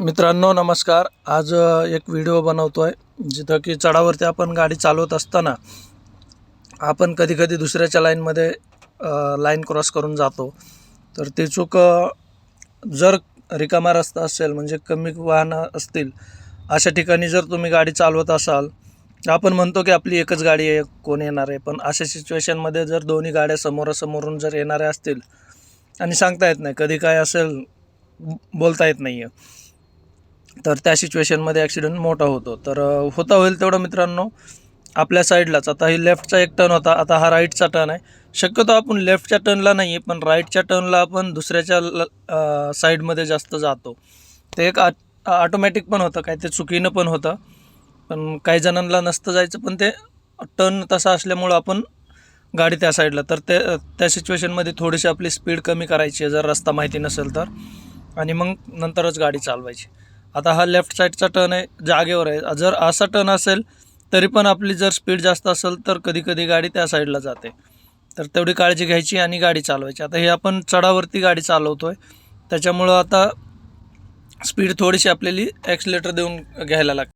मित्रांनो नमस्कार. आज एक व्हिडिओ बनवतो आहे जिथं की चढावरती आपण गाडी चालवत असताना आपण कधी कधी दुसऱ्याच्या लाईनमध्ये लाईन क्रॉस करून जातो. तर ते चूक जर रिकामा रस्ता असेल म्हणजे कमी वाहनं असतील अशा ठिकाणी जर तुम्ही गाडी चालवत असाल तर आपण म्हणतो की आपली एकच गाडी आहे कोण येणार आहे. पण अशा सिच्युएशनमध्ये जर दोन्ही गाड्या समोरासमोरून जर येणाऱ्या असतील आणि सांगता येत नाही कधी काय असेल बोलता येत नाही आहे तर त्या सिच्युएशनमध्ये ॲक्सिडेंट मोठा होतो. तर होता होईल तेवढं मित्रांनो आपल्या साईडलाच आता ही लेफ्टचा एक टर्न होता. आता हा राईटचा टर्न आहे. शक्यतो आपण लेफ्टच्या टर्नला नाही आहे पण राईटच्या टर्नला आपण दुसऱ्याच्या ल साईडमध्ये जास्त जातो. ते एक ऑटोमॅटिक पण होतं. काय ते चुकीनं पण होतं. पण काही जणांना नसतं जायचं पण ते टर्न तसा असल्यामुळं आपण गाडी त्या साईडला तर ते त्या सिच्युएशनमध्ये थोडीशी आपली स्पीड कमी करायची आहे. जर रस्ता माहिती नसेल तर. आणि मग नंतरच गाडी चालवायची. आता हा लेफ्ट साईडचा टर्न आहे जागेवर आहे. जर असा टर्न असेल तरी पण आपली जर स्पीड जास्त असेल तर कधी कधी गाडी त्या साईडला जाते. तर तेवढी काळजी घ्यायची आणि गाडी चालवायची. आता हे आपण चढावरती गाडी चालवतो आहे त्याच्यामुळं आता स्पीड थोडीशी आपल्याला ॲक्सिलेटर देऊन घ्यायला लागते.